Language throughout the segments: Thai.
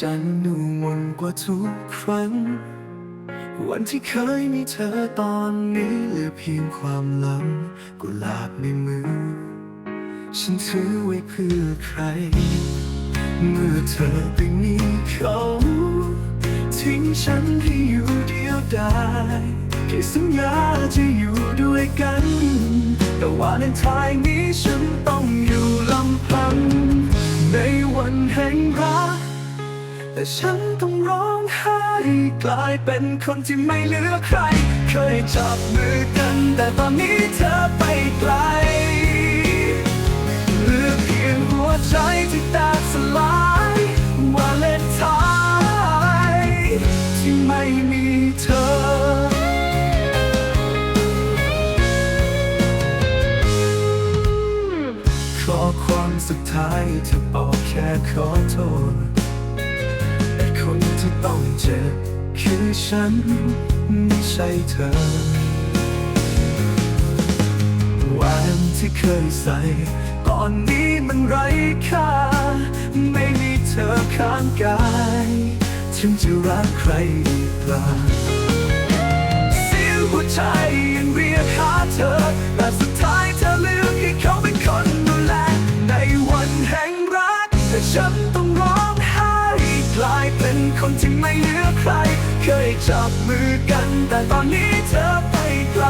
จันทร์ดูมนกว่าทุกครั้ง วันที่เคยมีเธอตอนนี้เหลือเพียงความหลังกุหลาบในมือ ฉันถือไว้เพื่อใคร เมื่อเธอไปมีเขาทิ้งฉันให้อยู่เดียวดายที่สัญญาจะอยู่ด้วยกัน แต่ว่าในทายนี้ฉัน แต่ฉันต้องร้องไห้กลายเป็นคนที่ไม่เหลือใคร เคยจับมือกัน แต่ตอนนี้เธอไปไกลเหลือเพียงหัวใจที่แตกสลายว่าเลนทายที่ไม่มีเธอขอความสุดท้ายเธอบอกแค่ขอโทษ ต้องเจ็บคือฉันไม่ใช่เธอแหวนที่เคยใส่ ตอนนี้มันไร้ค่า ไม่มีเธอข้างกายฉันจะรักใครดีกว่าเสียงหัวใจยังเรียกหาเธอแต่สุด คนที่ไม่เหลือใคร เคยจับมือกัน แต่ตอนนี้เธอไปไกล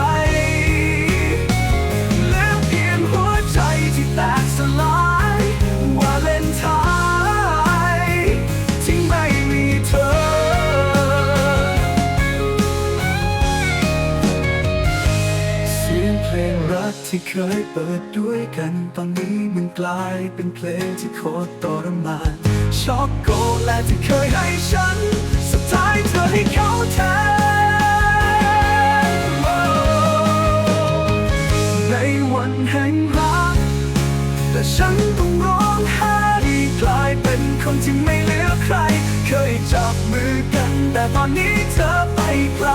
เพลงรักที่เคยเปิดด้วยกันตอนนี้มันกลายเป็นเพลงที่โคตรทรมานช็อกโกแลตที่เคยให้ฉัน สุดท้ายเธอให้เขาแทนในวันแห่งรักแต่ฉันต้องร้องไห้กลายเป็นคนที่ไม่เหลือใคร เคยจับมือกัน แต่ตอนนี้เธอไปไกล